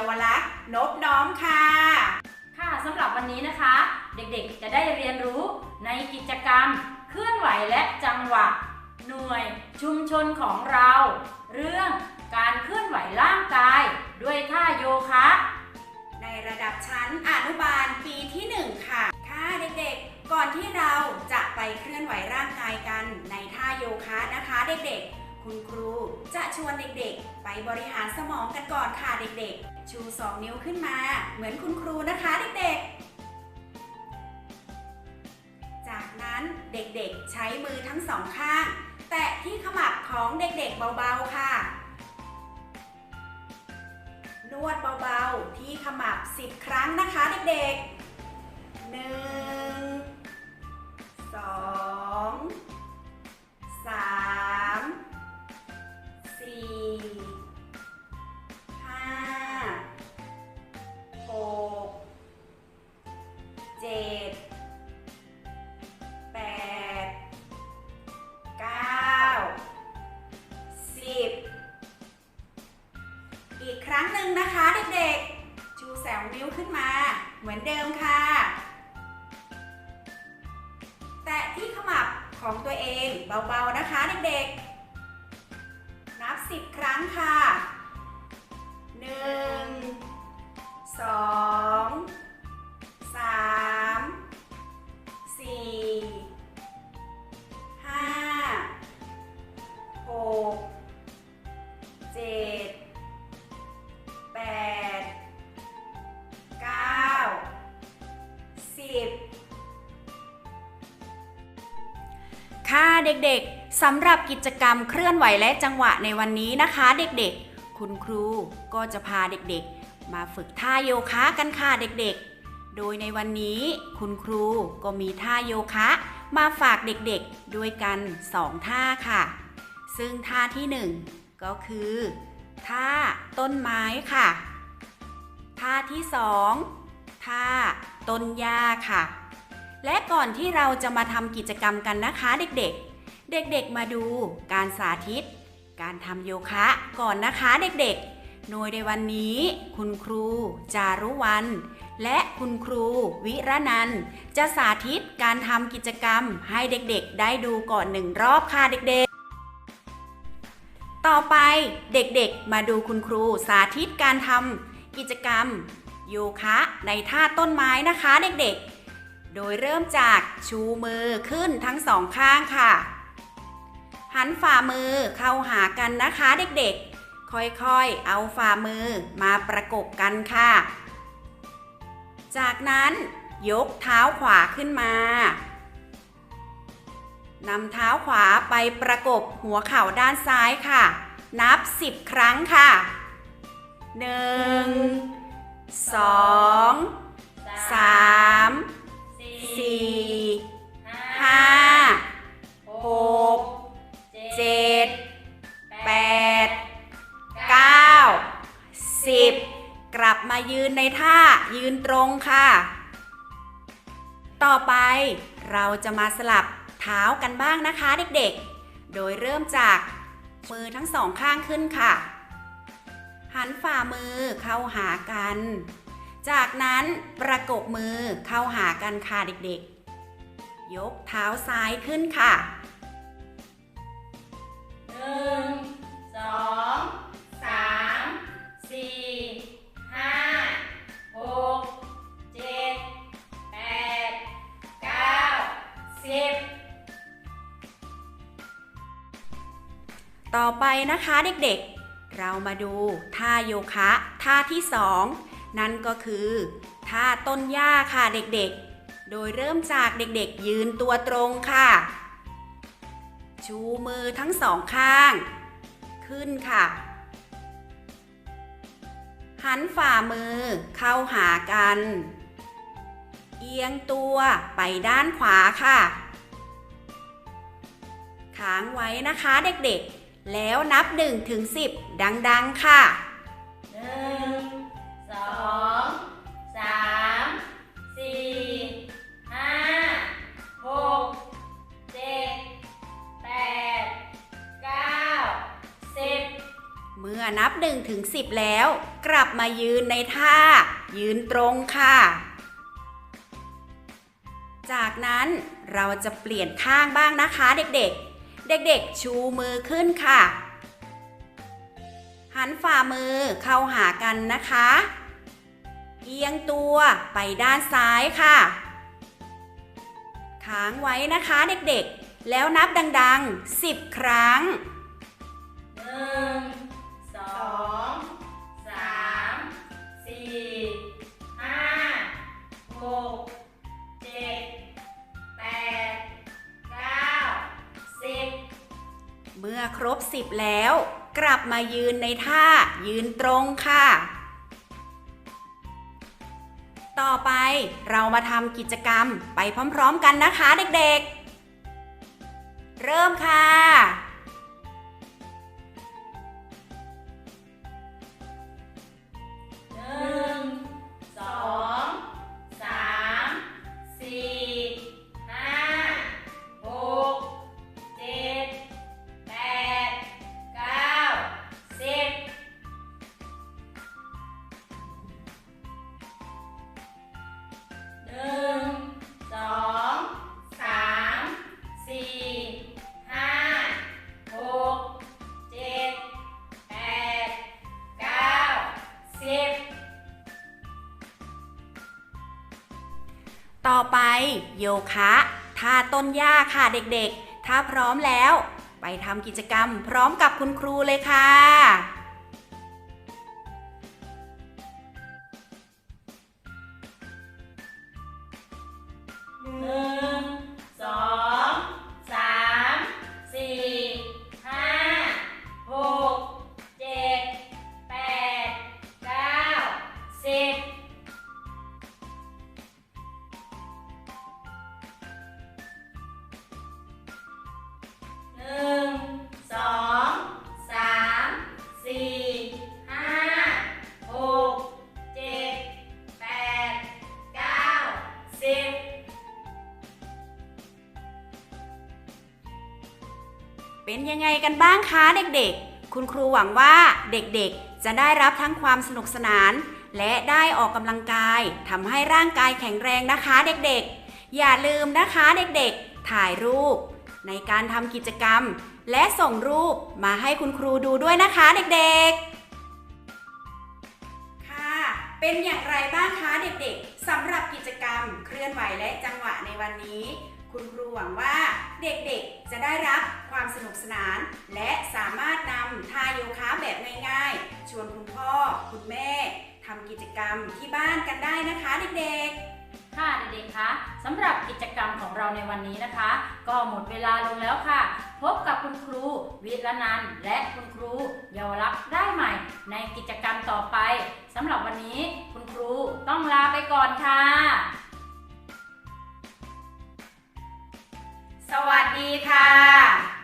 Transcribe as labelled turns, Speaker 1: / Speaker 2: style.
Speaker 1: รูเยา
Speaker 2: วลักษณ์นบน้อมค่ะ
Speaker 1: ค่ะสำหรับวันนี้นะคะ เด็กๆจะได้เรียนรู้ในกิจกรรม เคลื่อนไหวและจังหวะ หน่วยชุมชนของเรา เรื่องการเคลื่อนไหวร่างกายด้วยท่าโยคะ
Speaker 2: ในระดับชั้นอนุบาลปีที่ 1 ค่ะ ค่ะเด็กๆ ก่อนที่เราจะไปเคลื่อนไหวร่างกายกันในท่าโยคะนะคะ เด็กๆ คุณครูจะชวนเด็กๆ ไปบริหารสมองกันก่อนค่ะเด็กๆ ชู 2 นิ้วขึ้นมา เหมือนคุณครูนะคะเด็กๆ จากนั้นเด็กๆ ใช้มือทั้งสองข้าง แตะที่ขมับของเด็กๆเบาๆค่ะ นวดเบาๆ ที่ขมับ 10 ครั้งนะคะเด็กๆ1 2 3 รั้งหนึ่งนะคะเด็กๆ ชูแสงนิ้วขึ้นมา เหมือนเดิมค่ะ แตะที่ขมับของตัวเองเบาๆนะคะเด็กๆ นับ 10 ครั้งค่ะ 1 2 3 4 5 6 7 เด็กๆสำหรับกิจกรรมเคลื่อนไหวและจังหวะในวันนี้นะคะ เด็กๆ คุณครูก็จะพาเด็กๆ มาฝึกท่าโยคะกันค่ะเด็กๆ โดยในวันนี้คุณครูก็มีท่าโยคะ มาฝากเด็กๆด้วยกัน 2 ท่าค่ะ ซึ่งท่าที่ 1 ก็คือ ท่าต้นไม้ค่ะ ท่าที่สองท่าต้นหญ้าค่ะและก่อนที่เราจะมาทำกิจกรรมกันนะคะเด็กๆ เด็กๆมาดูการสาธิต การทำโยคะก่อนนะคะเด็กๆ โดยในวันนี้ คุณครู จารุวัน และคุณครูวิระนันจะสาธิตการทำกิจกรรมให้เด็กๆ ได้ดูก่อนหนึ่งรอบค่ะเด็กๆต่อไปเด็กๆ มาดูคุณครูสาธิตการทำกิจกรรม โยคะในท่าต้นไม้นะคะเด็กๆ โดยเริ่มจากชูมือขึ้นทั้งสองข้างค่ะ หันฝ่ามือเข้าหากันนะคะเด็กๆ ค่อยๆ เอาฝ่ามือมาประกบกันค่ะ จากนั้นยกเท้าขวาขึ้นมานำเท้าขวาไปประกบหัวเข่าด้านซ้ายค่ะ นับ 10 ครั้งค่ะ 1 2 3 ยืนตรงค่ะ ต่อไปเราจะมาสลับเท้ากันบ้างนะคะเด็กๆ โดยเริ่มจากมือทั้งสองข้างขึ้นค่ะ หันฝ่ามือเข้าหากัน จากนั้นประกบมือเข้าหากันค่ะเด็กๆ ยกเท้าซ้ายขึ้นค่ะ
Speaker 1: หนึ่งสองสามสี่ห้า หกเจ็ดแปดเก้าสิบ
Speaker 2: ต่อไปนะคะเด็กๆ เรามาดูท่าโยคะท่าที่สองนั่นก็คือท่าต้นหญ้าค่ะเด็กๆ โดยเริ่มจากเด็กๆ ยืนตัวตรงค่ะ ชูมือทั้งสองข้าง ขึ้นค่ะ หันฝ่ามือเข้าหากัน เอียงตัวไปด้านขวาค่ะ ค้างไว้นะคะเด็กๆ แล้วนับ1ถึง10 ดัง ๆ ค่ะ 1ถึง10 แล้ว กลับมายืนในท่า ยืนตรงค่ะ จากนั้นเราจะเปลี่ยนข้างบ้างนะคะเด็กๆ เด็กๆ ชูมือขึ้นค่ะ หันฝ่ามือเข้าหากันนะคะเอียงตัวไปด้านซ้ายค่ะ ค้างไว้นะคะเด็กๆ แล้วนับดังๆ 10 ครั้ง
Speaker 1: เมื่
Speaker 2: อครบ 10 แล้ว กลับมายืนในท่ายืนตรงค่ะ ต่อไปเรามาทำกิจกรรมไปพร้อมๆกันนะคะเด็กๆ เริ่มค่ะ โยคะท่าต้นหญ้าค่ะเด็กๆ ถ้าพร้อมแล้ว ไปทำกิจกรรมพร้อมกับคุณครูเลยค่ะ ยังไงกันบ้างคะเด็กๆ คุณครูหวังว่าเด็กๆ จะได้รับทั้งความสนุกสนาน และได้ออกกำลังกายทำให้ร่างกายแข็งแรงนะคะเด็กๆ อย่าลืมนะคะเด็กๆ ถ่ายรูป ในการทำกิจกรรม และส่งรูปมาให้คุณครูดูด้วยนะคะเด็กๆค่ะเป็นอย่างไรบ้างคะเด็กๆสำหรับกิจกรรมเคลื่อนไหวและจังหวะในวันนี้ คุณครูหวังว่าเด็กๆ จะได้รับความสนุกสนาน และสามารถนำท่าโยคะแบบง่ายๆ ชวนคุณพ่อ คุณแม่ทำกิจกรรมที่บ้านกันได้นะคะเด็กๆ
Speaker 1: ค่ะเด็กๆคะสำหรับกิจกรรมของเราในวันนี้นะคะ ก็หมดเวลาลงแล้วค่ะ พบกับคุณครูวิรนันและคุณครูเยาวรักษ์ได้ใหม่ ในกิจกรรมต่อไปสำหรับวันนี้คุณครูต้องลาไปก่อนค่ะ
Speaker 2: สวัสดีค่ะ